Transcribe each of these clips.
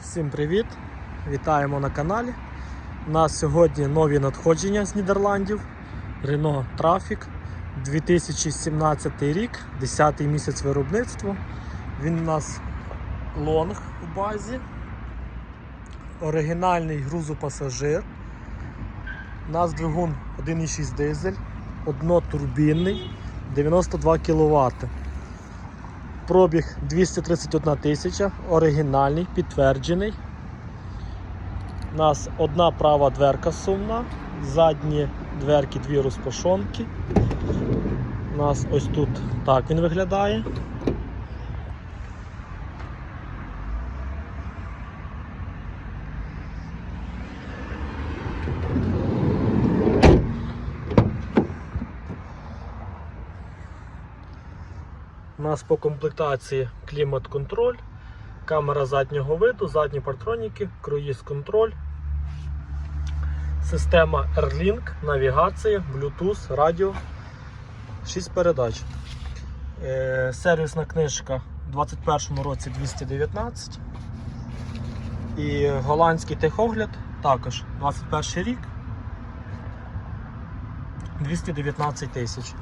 Всім привіт! Вітаємо на каналі. У нас сьогодні нові надходження з Нідерландів. Renault Trafic 2017 рік, 10 місяць виробництва. Він у нас лонг у базі. Оригінальний грузопасажир. У нас двигун 1,6 дизель, однотурбінний, 92 кВт. Пробіг 231 тисяча, оригінальний, підтверджений. У нас одна права дверка сумна, задні дверки дві розпашонки. У нас ось тут так він виглядає. У нас по комплектації клімат-контроль, камера заднього виду, задні партроніки, круїз-контроль, система AirLink, навігація, Bluetooth, радіо, 6 передач. Е, сервісна книжка у 2021 році 219. І голландський техогляд також 21 рік 219 тисяч.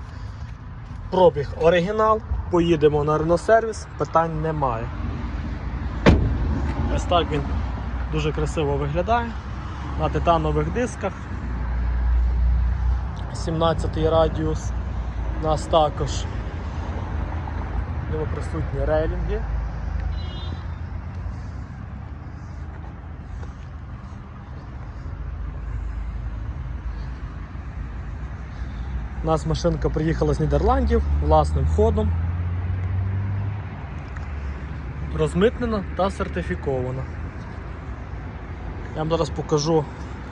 Пробіг оригінал. Поїдемо на Renault сервіс, питань немає. Ось так він дуже красиво виглядає. На титанових дисках. 17 радіус. У нас також ньому присутні рейлінги. У нас машинка приїхала з Нідерландів власним ходом. Розмитнена та сертифікована. Я вам зараз покажу,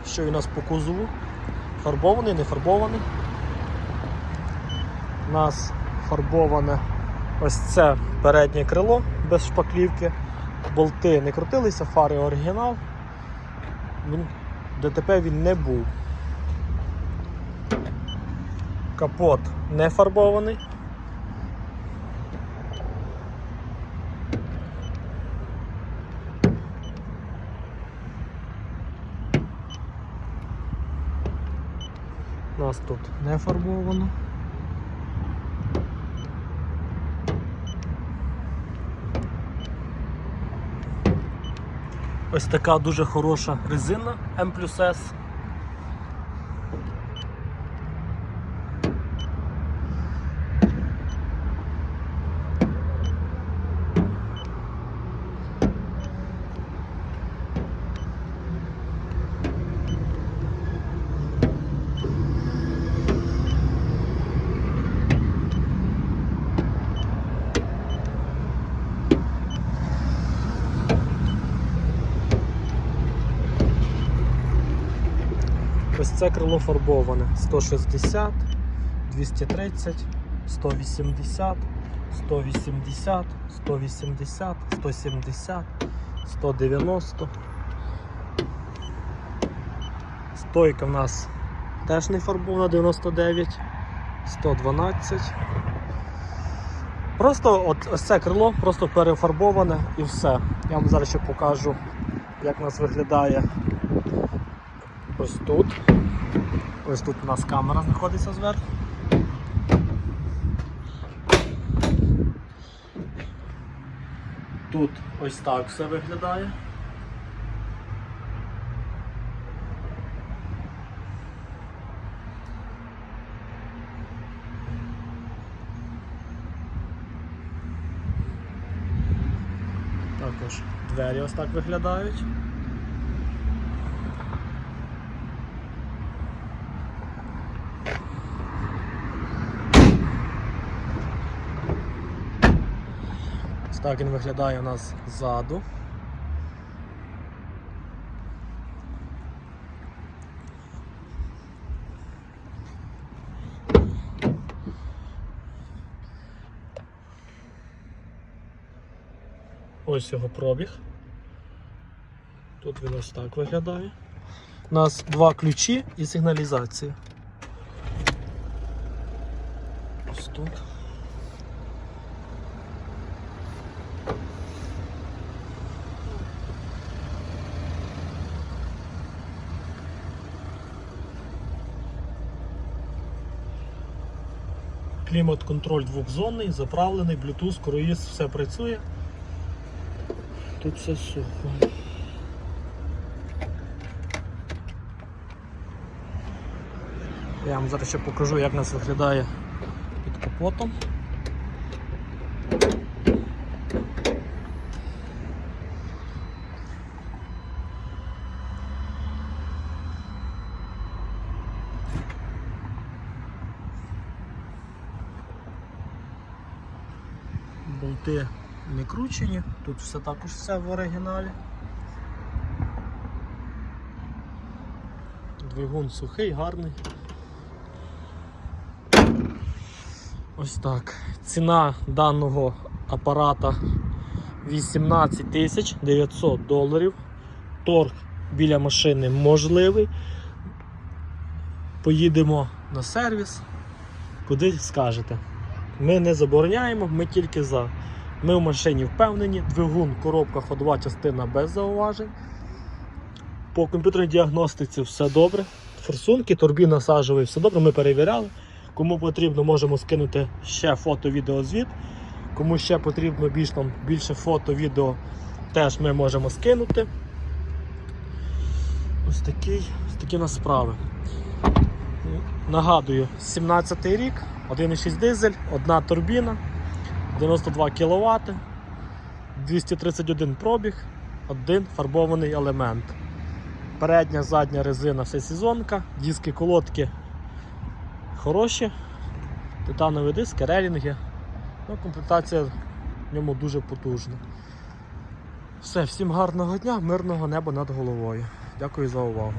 що у нас по кузову. Фарбований, не фарбований. У нас фарбоване ось це переднє крило без шпаклівки. Болти не крутилися, фари оригінал. ДТП він не був. Капот не фарбований. Нас тут не фарбовано. Ось така дуже хороша резина M Ось це крило фарбоване 160, 230, 180, 180, 180, 170, 190. Стойка в нас теж не фарбована 99, 112. Просто от ось це крило просто перефарбоване і все. Я вам зараз ще покажу, як у нас виглядає ось тут. Ось тут у нас камера знаходиться зверху. Тут ось так все виглядає. Також двері ось так виглядають. Так він виглядає у нас ззаду. Ось його пробіг. Тут він ось так виглядає. У нас два ключі і сигналізація. Ось тут. Клімат-контроль двохзонний, заправлений, Bluetooth, круїз, все працює. Тут все сухо. Я вам зараз ще покажу, як нас виглядає під капотом. Болти не кручені, тут все також все в оригіналі. Двигун сухий, гарний. Ось так. Ціна даного апарата 18 тисяч 900 доларів. Торг біля машини можливий. Поїдемо на сервіс, куди скажете. Ми не забороняємо, ми тільки за. Ми в машині впевнені, двигун, коробка, ходова частина без зауважень. По комп'ютерній діагностиці все добре. Форсунки, турбіна сажовий, все добре, ми перевіряли. Кому потрібно, можемо скинути ще фото, відео, звіт. Кому ще потрібно більш, там, більше фото, відео, теж ми можемо скинути. Ось такий, ось такі у нас справи. Нагадую, 17 рік, 1,6 дизель, одна турбіна, 92 кВт, 231 пробіг, один фарбований елемент. Передня, задня резина всесезонка, диски колодки хороші, титанові диски, релінги. Ну, комплектація в ньому дуже потужна. Все, всім гарного дня, мирного неба над головою. Дякую за увагу.